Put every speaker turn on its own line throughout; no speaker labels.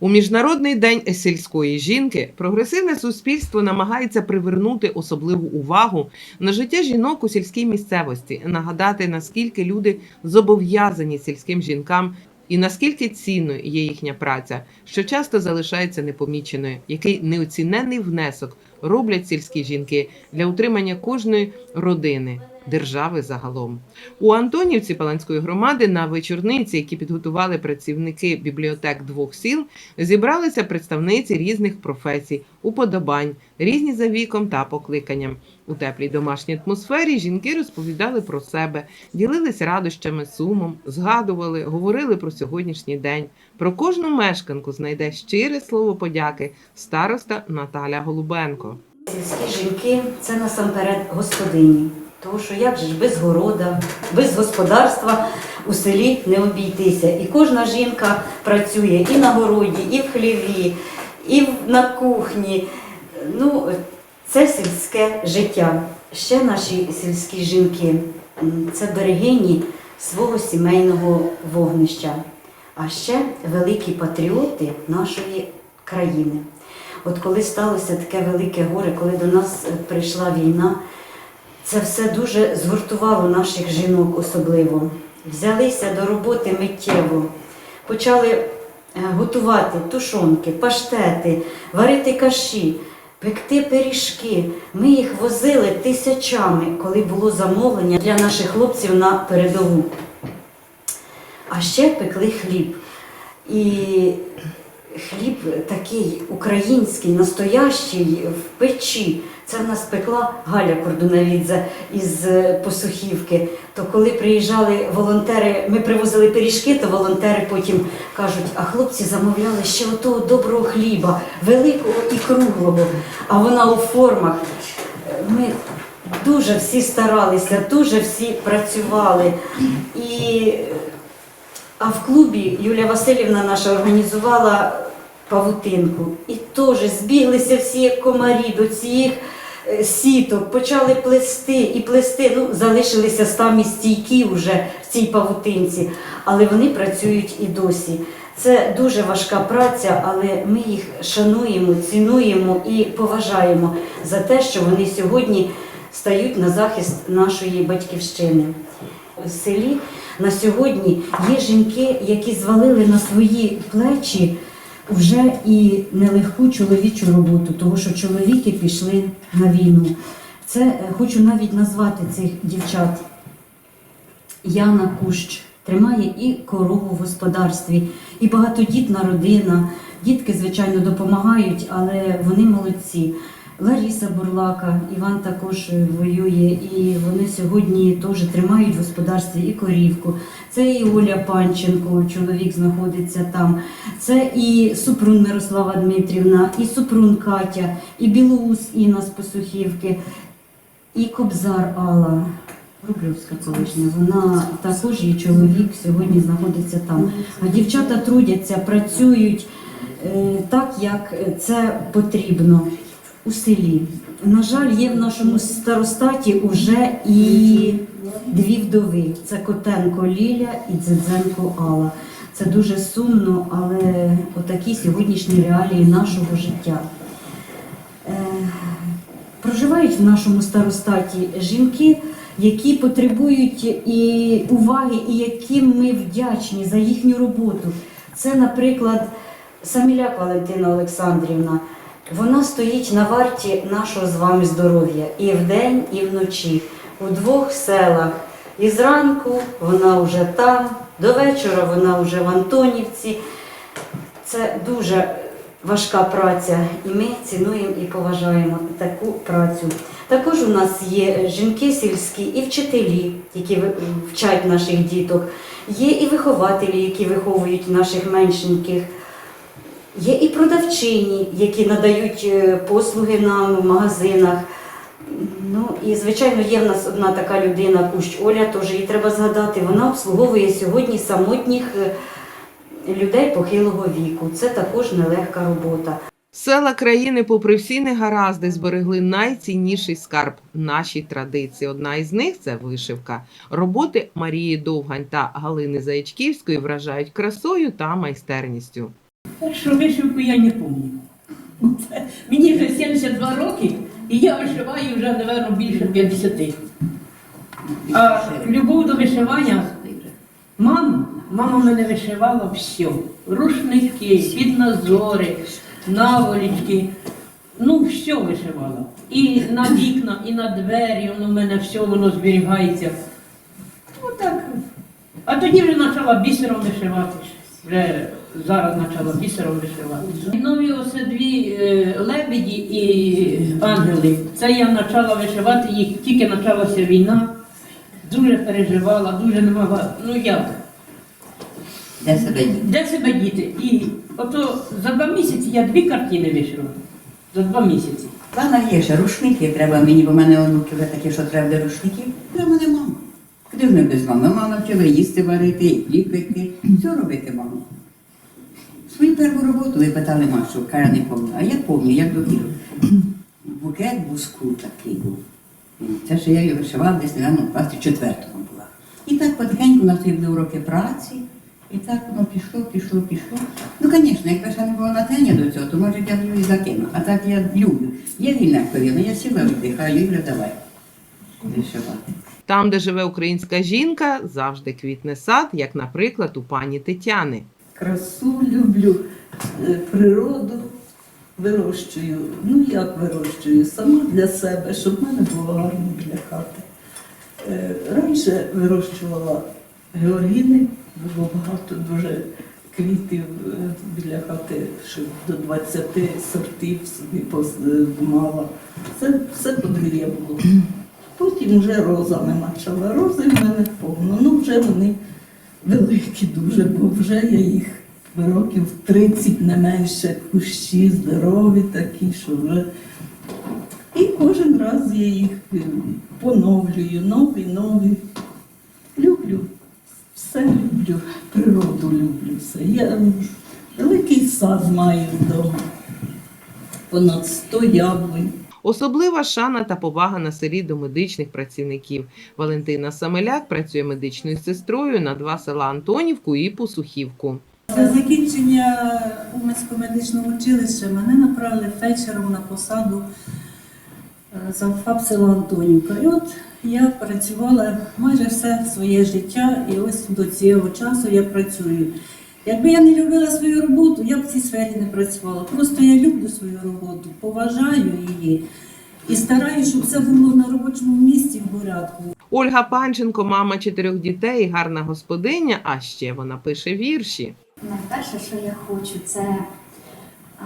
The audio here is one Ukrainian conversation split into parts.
У міжнародний день сільської жінки прогресивне суспільство намагається привернути особливу увагу на життя жінок у сільській місцевості, нагадати наскільки люди зобов'язані сільським жінкам і наскільки цінною є їхня праця, що часто залишається непоміченою, який неоціненний внесок роблять сільські жінки для утримання кожної родини. Держави загалом у Антонівці Паланської громади на вечорниці, які підготували працівники бібліотек двох сіл, зібралися представниці різних професій, уподобань, різні за віком та покликанням. У теплій домашній атмосфері жінки розповідали про себе, ділилися радощами, сумом, згадували, говорили про сьогоднішній день. Про кожну мешканку знайде щире слово подяки староста Наталя Голубенко.
Сільські жінки це насамперед господині. Тому що як же ж без города, без господарства у селі не обійтися. І кожна жінка працює і на городі, і в хліві, і на кухні. Ну, це сільське життя. Ще наші сільські жінки це берегині свого сімейного вогнища, а ще великі патріоти нашої країни. От коли сталося таке велике горе, коли до нас прийшла війна, це все дуже згуртувало наших жінок особливо. Взялися до роботи миттєво, почали е, готувати тушонки, паштети, варити каші, пекти пиріжки. Ми їх возили тисячами, коли було замовлення для наших хлопців на передову. А ще пекли хліб. І хліб такий український, настоящий в печі. Це в нас пекла Галя Кордунавідзе із е, Посухівки. То коли приїжджали волонтери, ми привозили пиріжки, то волонтери потім кажуть, а хлопці замовляли ще отого доброго хліба, великого і круглого. А вона у формах. Ми дуже всі старалися, дуже всі працювали. І а в клубі Юлія Васильівна наша організувала павутинку. І теж збіглися всі комарі до цих е, сіток, почали плести і плести. Ну, залишилися самі стійкі вже в цій павутинці, але вони працюють і досі. Це дуже важка праця, але ми їх шануємо, цінуємо і поважаємо за те, що вони сьогодні стають на захист нашої батьківщини. В селі на сьогодні є жінки, які звалили на свої плечі вже і нелегку чоловічу роботу, тому що чоловіки пішли на війну. Це е, хочу навіть назвати цих дівчат. Яна Кущ тримає і корову в господарстві, і багатодітна родина. Дітки, звичайно, допомагають, але вони молодці. Лариса Бурлака, Іван також е, воює, і вони сьогодні теж тримають в господарстві і корівку. Це і Оля Панченко, чоловік знаходиться там. Це і Супрун Мирослава Дмитрівна, і Супрун Катя, і Білоус Інна з Посухівки, і Кобзар Алла. Рубльовська колишня, вона також її чоловік сьогодні знаходиться там. А дівчата трудяться, працюють е, так, як це потрібно у селі. На жаль, є в нашому старостаті уже і дві вдови: це Котенко Ліля і Дзидзенко Алла. Це дуже сумно, але отакі сьогоднішні реалії нашого життя. Е, Проживають в нашому старостаті жінки, які потребують і уваги, і яким ми вдячні за їхню роботу. Це, наприклад, Саміляк Валентина Олександрівна. Вона стоїть на варті нашого з вами здоров'я і вдень, і вночі, у двох селах. І зранку вона вже там, до вечора вона вже в Антонівці. Це дуже важка праця, і ми цінуємо і поважаємо таку працю. Також у нас є жінки сільські і вчителі, які вчать наших діток, є і вихователі, які виховують наших меншеньких. Є і продавчині, які надають е, послуги нам в магазинах. Ну і звичайно, є в нас одна така людина, Кущ Оля, теж її треба згадати. Вона обслуговує сьогодні самотніх е, людей похилого віку. Це також нелегка робота.
Села країни, попри всі негаразди, зберегли найцінніший скарб наші традиції. Одна із них це вишивка. Роботи Марії Довгань та Галини Заячківської вражають красою та майстерністю.
Першу вишивку я не пам'ятаю. Мені вже 72 роки, і я вишиваю вже, напевно, більше 50. А любов до вишивання, мама, мама мене вишивала все. Рушники, підназори, наволічки. Ну, все вишивала. І на вікна, і на двері, воно в мене все воно зберігається. Ну так. А тоді вже почала бісером вишивати. Вже зараз почала бісером вишивати. Нові оце дві е, лебеді і ангели. Це я почала вишивати їх, тільки почалася війна. Дуже переживала, дуже не могла. Ну як?
Де себе діти?
Де себе діти? І ото за два місяці я дві картини вишила. За два місяці.
В планах є ще рушники, треба мені, бо в мене онуки вже такі, що треба для рушників. Для мене мама. Куди ж ми без мами? Мама вчила їсти варити, хліб пекти, все робити мама. Свою першу роботу ви питали Машу, каже, не пам'ятаю. А я пам'ятаю, як до віру. Букет буску такий був. Це ще я його вишивала десь, напевно, в класі четвертому була. І так потихеньку у нас були уроки праці. І так воно пішло, пішло, пішло. Ну, звісно, якби ще не було натхнення до цього, то може я і закинув. А так я люблю. Я вільна коліна, я сіла віддихаю, і давай вишивати.
Там, де живе українська жінка, завжди квітне сад, як, наприклад, у пані Тетяни.
Красу люблю, е, природу вирощую. Ну як вирощую? Сама для себе, щоб в мене було гарно для хати. Е, Раніше вирощувала георгіни, було багато дуже квітів е, біля хати, що до 20 сортів собі мала. Це все подвір'я було. Потім вже розами почала. Рози в мене повно. Ну вже вони великі дуже, бо вже я їх років 30 не менше, кущі здорові такі, що вже. І кожен раз я їх е, поновлюю, нові, нові. Люблю, все люблю, природу люблю все. Я великий сад маю вдома, понад 100 яблунь.
Особлива шана та повага на селі до медичних працівників. Валентина Самеляк працює медичною сестрою на два села Антонівку і Посухівку.
Після закінчення Уманського медичного училища мене направили фельдшером на посаду е, завфаб села Антонівка. І от я працювала майже все своє життя, і ось до цього часу я працюю. Якби я не любила свою роботу, я б в цій сфері не працювала. Просто я люблю свою роботу, поважаю її і стараюся, щоб все було на робочому місці в порядку.
Ольга Панченко, мама чотирьох дітей, гарна господиня. А ще вона пише вірші.
Найперше, що я хочу, це а,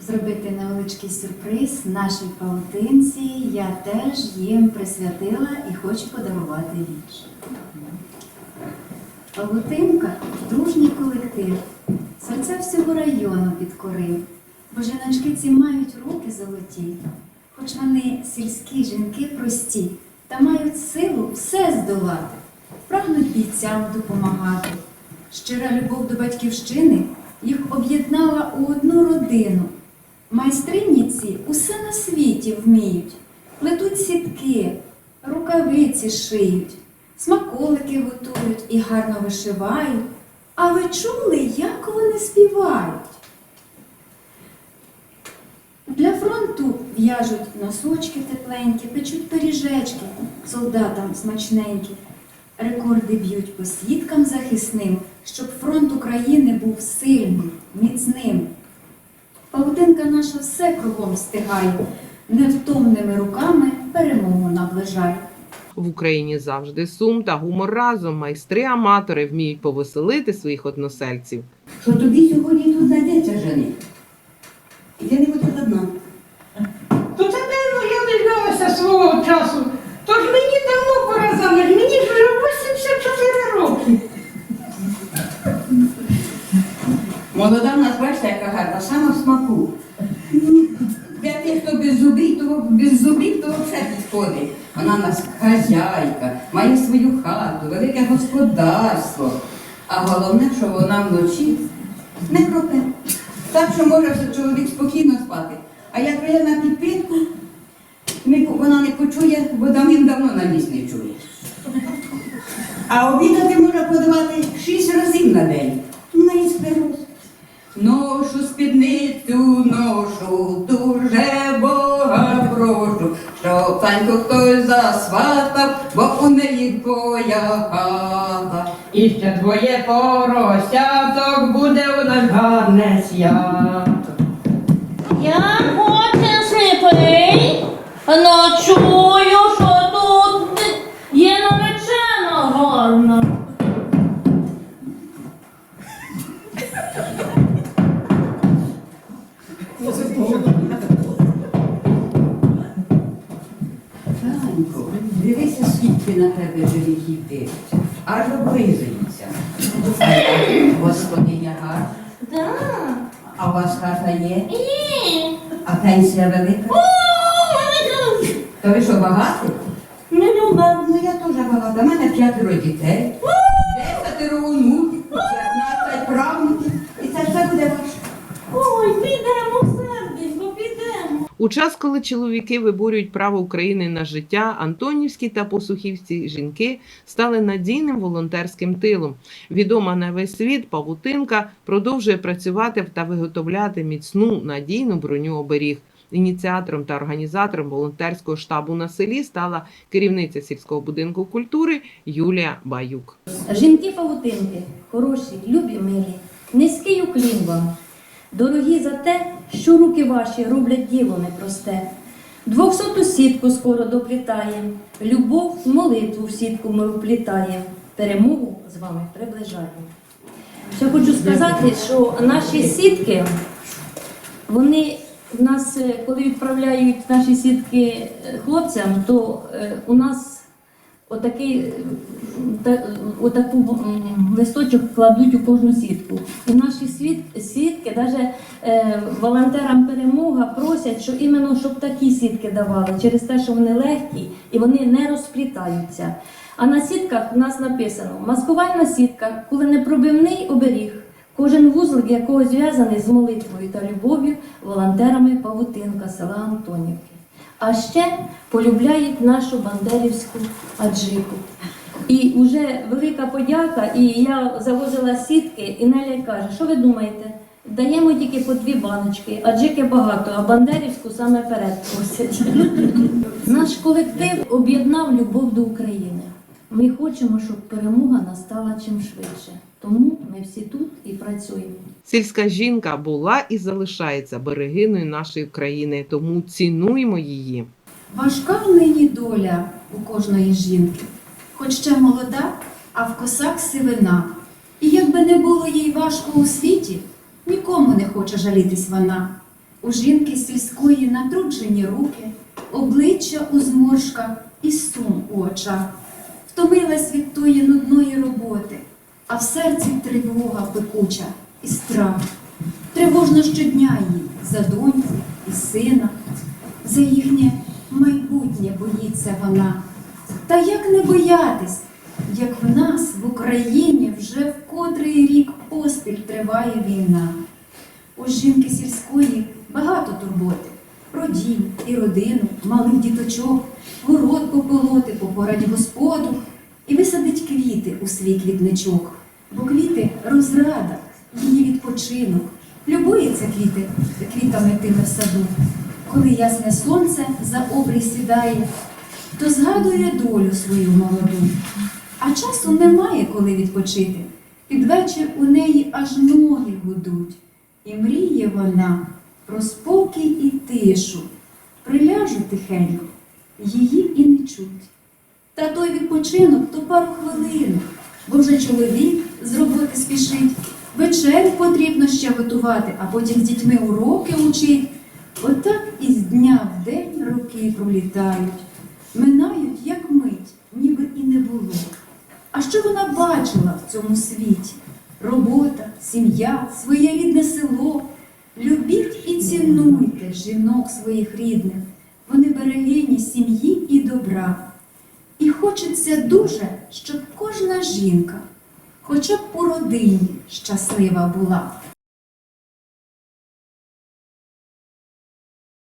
зробити невеличкий сюрприз нашій паутинці. Я теж їм присвятила і хочу подарувати вірш. Павутинка дружній колектив, серця всього району підкорив, бо жіночки ці мають руки золоті, хоч вони сільські жінки прості, та мають силу все здолати, прагнуть бійцям допомагати. Щира любов до батьківщини їх об'єднала у одну родину. Майстрині ці усе на світі вміють, плетуть сітки, рукавиці шиють, смаколики готують і гарно вишивають. А ви чули, як вони співають? Для фронту в'яжуть носочки тепленькі, печуть пиріжечки солдатам смачненькі. Рекорди б'ють по свідкам захисним, щоб фронт України був сильним, міцним. Павутинка наша все кругом стигає, невтомними руками перемогу наближає.
В Україні завжди сум та гумор разом. Майстри-аматори вміють повеселити своїх односельців.
Що тобі сьогодні тут господарство. А головне, що вона вночі не кропе. Так що може чоловік спокійно спати. А як прийде на підпитку, вона не почує, бо давним-давно на ніс не чує. А обідати може подавати шість разів на день. Ну, і спирос. Ношу спідницю, ношу, дуже Бога прошу, щоб Таньку хтось засватав, бо у неї твоя хата.
І ще двоє поросяток буде у нас гарне свято.
Я хочу сліпий, но
живіхів дивиться, аж облизується. Господиня гар.
Да.
А у вас хата є?
Є.
А пенсія велика?
О,
То ви що, багаті? Ну я теж багата. У мене п'ятеро дітей,
У час, коли чоловіки виборюють право України на життя, антонівські та посухівські жінки стали надійним волонтерським тилом. Відома на весь світ павутинка продовжує працювати та виготовляти міцну надійну броню оберіг. Ініціатором та організатором волонтерського штабу на селі стала керівниця сільського будинку культури Юлія Баюк.
Жінки павутинки, хороші, любі, милі, низький уклін вам. Дорогі за те, що руки ваші роблять діло непросте. Двохсоту сітку скоро доплітаєм, любов, молитву в сітку ми вплітаєм, перемогу з вами приближаємо. Ще хочу сказати, що наші сітки, вони в нас, е, коли відправляють наші сітки е, хлопцям, то е, у нас отакий, та- отаку листочок кладуть у кожну сітку. І наші світ, сітки, навіть е, волонтерам перемога просять, що іменно щоб такі сітки давали, через те, що вони легкі і вони не розплітаються. А на сітках у нас написано маскувальна сітка, коли непробивний оберіг. Кожен вузлик якого зв'язаний з молитвою та любов'ю волонтерами Павутинка села Антонівки. А ще полюбляють нашу бандерівську аджику. І вже велика подяка, і я завозила сітки, і Неля каже, що ви думаєте? Даємо тільки по дві баночки, аджики багато, а бандерівську саме перед просять. Наш колектив об'єднав любов до України. Ми хочемо, щоб перемога настала чим швидше. Тому ми всі тут і працюємо.
Сільська жінка була і залишається берегиною нашої країни, тому цінуємо її.
Важка нині доля у кожної жінки, хоч ще молода, а в косах сивина. І якби не було їй важко у світі, нікому не хоче жалітись вона. У жінки сільської натруджені руки, обличчя у зморшках і сум у очах. Втомилась від тої нудної роботи, а в серці тривога пекуча і страх. Тривожно щодня їй за доньку і сина, за їхнє майбутнє боїться вона. Та як не боятись, як в нас в Україні вже в котрий рік поспіль триває війна. У жінки сільської багато турботи. Про дім і родину, малих діточок, город пополоти, попорать квіти у свій квітничок. Бо квіти розрада, її відпочинок. Любується квіти квітами тими в саду. Коли ясне сонце за обрій сідає, то згадує долю свою молоду. А часу немає, коли відпочити. Під вечір у неї аж ноги гудуть. І мріє вона про спокій і тишу. Приляжу тихенько, її і не чуть. Та той відпочинок то пару хвилин, бо вже чоловік з роботи спішить. Вечерю потрібно ще готувати, а потім з дітьми уроки учить. Отак із дня в день роки пролітають, минають, як мить, ніби і не було. А що вона бачила в цьому світі? Робота, сім'я, своє рідне село. Любіть і цінуйте жінок своїх рідних. Вони берегині сім'ї і добра. І хочеться дуже, щоб кожна жінка, хоча б по родині щаслива була.